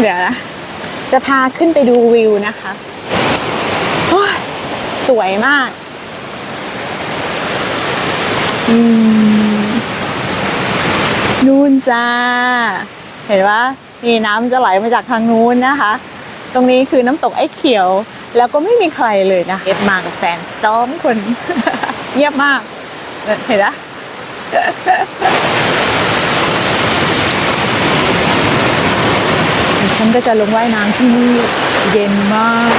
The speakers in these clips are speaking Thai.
เดี๋ยวนะ จะพาขึ้นไปดูวิวนะคะสวยมาก นู่นจ้า เห็นว่ามีน้ำจะไหลมาจากทางนู้นนะคะ ตรงนี้คือน้ำตกไอ้เขียว แล้วก็ไม่มีใครเลยนะเอ็ดมากับแฟนจ้อมคน เงียบมาก เห็นไหมดิฉั นก็จะลงว่ายน้ำที่นี่เย็นมาก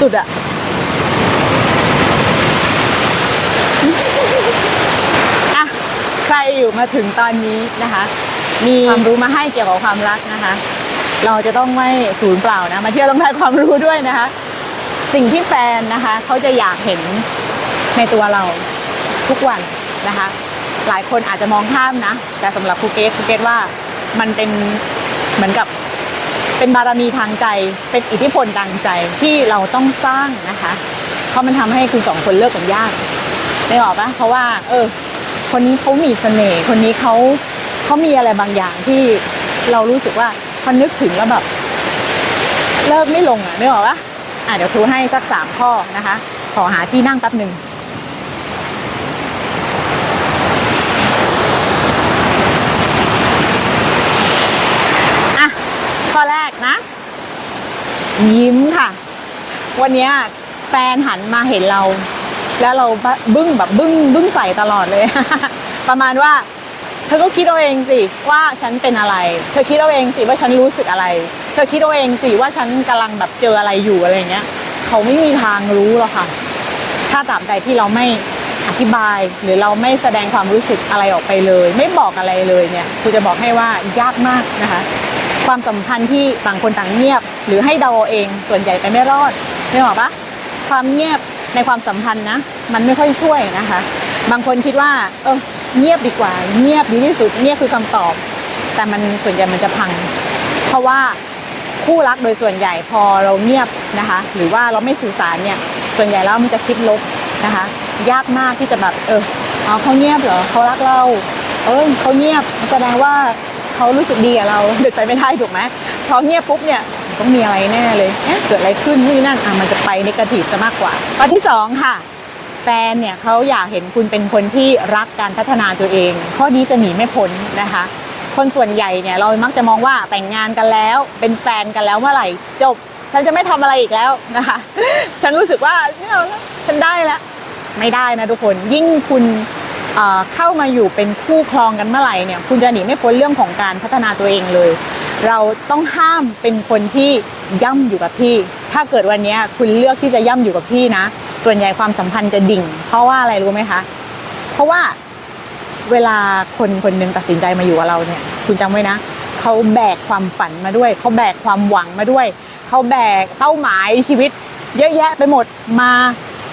สุดอะอะใครอยู่มาถึงตอนนี้นะคะ มีความรู้มาให้เกี่ยวกับความรักนะคะ เราจะต้องไม่สูญเปล่านะ มาเที่ยวต้องได้ความรู้ด้วยนะคะ สิ่งที่แฟนนะคะ เขาจะอยากเห็นในตัวเราทุกวันนะคะ หลายคนอาจจะมองข้ามนะ แต่สำหรับครูเกตครูเกตว่ามันเป็นเหมือนกับเป็นบารมีทางใจ เป็นอิทธิพลทางใจที่เราต้องสร้างนะคะ เพราะมันทำให้คุณสองคนเลิกกันยากได้ออกปะเพราะว่า เออ คนนี้เขามีเสน่ห์คนนี้เขาเขามีอะไรบางอย่างที่เรารู้สึกว่าพอนึกถึงแล้วแบบ เลิกไม่ลงอะนึกออกปะอะเดี๋ยวครูให้สักสามข้อนะคะ ขอหาที่นั่งแป๊บหนึ่ง อะ ข้อแรกนะ ยิ้มค่ะ วันนี้แฟนหันมาเห็นเรา แล้วเราบึ้งแบบบึ้งบึ้งใส่ตลอดเลย ประมาณว่า เธอก็คิดเอาเองสิว่าฉันเป็นอะไร เธอคิดเอาเองสิว่าฉันรู้สึกอะไร เธอคิดเอาเองสิว่าฉันกำลังแบบเจออะไรอยู่อะไรเงี้ย เขาไม่มีทางรู้หรอกค่ะ ถ้าตราบใดที่เราไม่อธิบายหรือเราไม่แสดงความรู้สึกอะไรออกไปเลย ไม่บอกอะไรเลยเนี่ยครูจะบอกให้ว่ายากมากนะคะ ความสัมพันธ์ที่ต่างคนต่างเงียบ หรือให้เดาเองส่วนใหญ่ไปไม่รอด นึกออกปะความเงียบในความสัมพันธ์นะ มันไม่ค่อยช่วยนะคะ บางคนคิดว่า เออเงียบดีกว่า เงียบดีที่สุดเงียบคือคำตอบ แต่มันส่วนใหญ่มันจะพัง เพราะว่าคู่รักโดยส่วนใหญ่พอเราเงียบนะคะ หรือว่าเราไม่สื่อสารเนี่ย ส่วนใหญ่แล้วมันจะคิดลบนะคะ ยากมากที่จะแบบเออเขาเงียบเหรอเขารักเราเออเขาเงียบแสดงว่าเขารู้สึกดีกับเราเด็ดไปไม่ได้ถูกไหมพอเงียบปุ๊บเนี่ย ต้องมีอะไรแน่เลยเอ๊ะเกิดอะไรขึ้นนี่นั่นอะมันจะไปในกาทีฟซะมากกว่าข้อที่สองค่ะแฟนเนี่ยเขาอยากเห็นคุณเป็นคนที่รักการพัฒนาตัวเอง ข้อนี้จะหนีไม่พ้นนะคะ คนส่วนใหญ่เนี่ยเรามักจะมองว่าแต่งงานกันแล้ว เป็นแฟนกันแล้วเมื่อไหร่จบ ฉันจะไม่ทำอะไรอีกแล้วนะคะ ฉันรู้สึกว่าไม่เอาแล้วฉันได้แล้วไม่ได้นะทุกคนยิ่งคุณเข้ามาอยู่เป็นคู่ครองกันเมื่อไหร่เนี่ย คุณจะหนีไม่พ้นเรื่องของการพัฒนาตัวเองเลย เราต้องห้ามเป็นคนที่ย่ำอยู่กับที่ ถ้าเกิดวันนี้คุณเลือกที่จะย่ำอยู่กับที่นะ ส่วนใหญ่ความสัมพันธ์จะดิ่ง เพราะว่าอะไรรู้ไหมคะ เพราะว่าเวลาคนคนหนึ่งตัดสินใจมาอยู่กับเราเนี่ย คุณจำไว้นะเขาแบกความฝันมาด้วยเขาแบกความหวังมาด้วยเขาแบกเป้าหมายชีวิต เยอะแยะไปหมดมา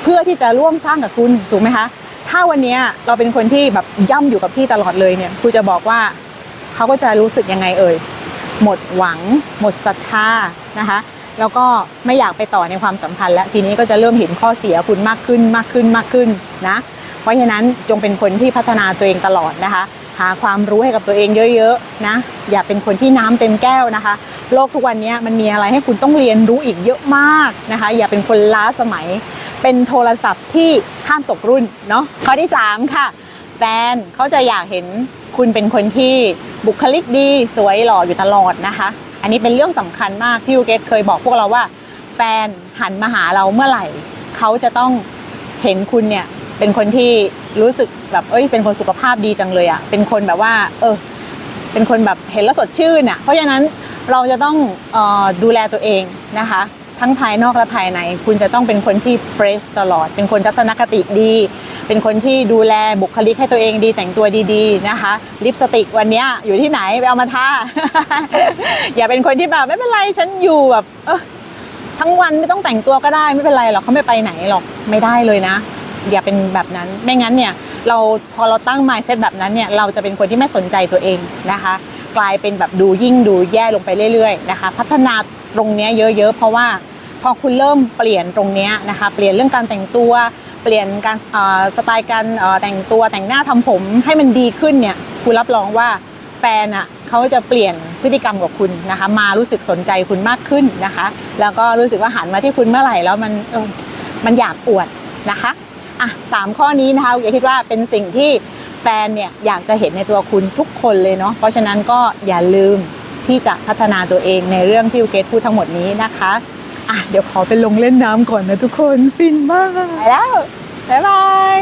เพื่อที่จะร่วมสร้างกับคุณถูกไหมคะถ้าวันนี้เราเป็นคนที่แบบย่ำอยู่กับที่ตลอดเลยเนี่ยครูจะบอกว่าเขาก็จะรู้สึกยังไงเอ่ย หมดหวัง หมดศรัทธานะคะ แล้วก็ไม่อยากไปต่อในความสัมพันธ์แล้วทีนี้ก็จะเริ่มเห็นข้อเสียคุณมากขึ้นมากขึ้นมากขึ้นนะเพราะฉะนั้นจงเป็นคนที่พัฒนาตัวเองตลอดนะคะ หาความรู้ให้กับตัวเองเยอะๆนะอย่าเป็นคนที่น้ำเต็มแก้วนะคะ โลกทุกวันนี้มันมีอะไรให้คุณต้องเรียนรู้อีกเยอะมากนะคะ อย่าเป็นคนล้าสมัยเป็นโทรศัพท์ที่ห้ามตกรุ่นเนาะข้อที่สามค่ะ แฟนเขาจะอยากเห็นคุณเป็นคนที่บุคลิกดีสวยหล่ออยู่ตลอดนะคะ อันนี้เป็นเรื่องสำคัญมากที่ยูเกตเคยบอกพวกเราว่า แฟนหันมาหาเราเมื่อไหร่เขาจะต้องเห็นคุณเนี่ยเป็นคนที่รู้สึกแบบเอ้ยเป็นคนสุขภาพดีจังเลยอะ่ะเป็นคนแบบว่า เออ เป็นคนแบบเห็นแล้วสดชื่นอะ เพราะฉะนั้นเราจะต้องออดูแลตัวเองนะคะ ทั้งภายนอกและภายใน คุณจะต้องเป็นคนที่เฟรชตลอด เป็นคนทัศนคติดี เป็นคนที่ดูแลบุคลิกให้ตัวเองดีแต่งตัวดีๆนะคะ ลิปสติกวันนี้อยู่ที่ไหนไปเอามาทาอย่าเป็นคนที่แบบไม่เป็นไรฉันอยู่แบบทั้งวันไม่ต้องแต่งตัวก็ได้ไม่เป็นไรหรอกเขาไม่ไปไหนหรอกไม่ได้เลยนะ อย่าเป็นแบบนั้นไม่งั้นเนี่ยเราพอเราตั้ง mindset แบบนั้นเนี่ยเราจะเป็นคนที่ไม่สนใจตัวเองนะคะ กลายเป็นแบบดูยิ่งดูแย่ลงไปเรื่อยๆนะคะ พัฒนาตรงเนี้ยเยอะๆ เพราะว่าพอคุณเริ่มเปลี่ยนตรงเนี้ยนะคะ เปลี่ยนเรื่องการแต่งตัว เปลี่ยนการสไตล์การแต่งตัวแต่งหน้าทำผมให้มันดีขึ้นเนี่ยคุณรับรองว่าแฟนอะเขาจะเปลี่ยนพฤติกรรมกับคุณนะคะ มารู้สึกสนใจคุณมากขึ้นนะคะ แล้วก็รู้สึกว่าหันมาที่คุณเมื่อไหร่แล้วมันมันอยากอวดนะคะอะสามข้อนี้นะคะอย่าคิดว่าเป็นสิ่งที่แฟนเนี่ยอยากจะเห็นในตัวคุณทุกคนเลยเนาะเพราะฉะนั้นก็อย่าลืมที่จะพัฒนาตัวเองในเรื่องที่เกตพูดทั้งหมดนี้นะคะ อะเดี๋ยวขอไปลงเล่นน้ำก่อนนะทุกคนฟินมาก ไปแล้ว บ๊ายบาย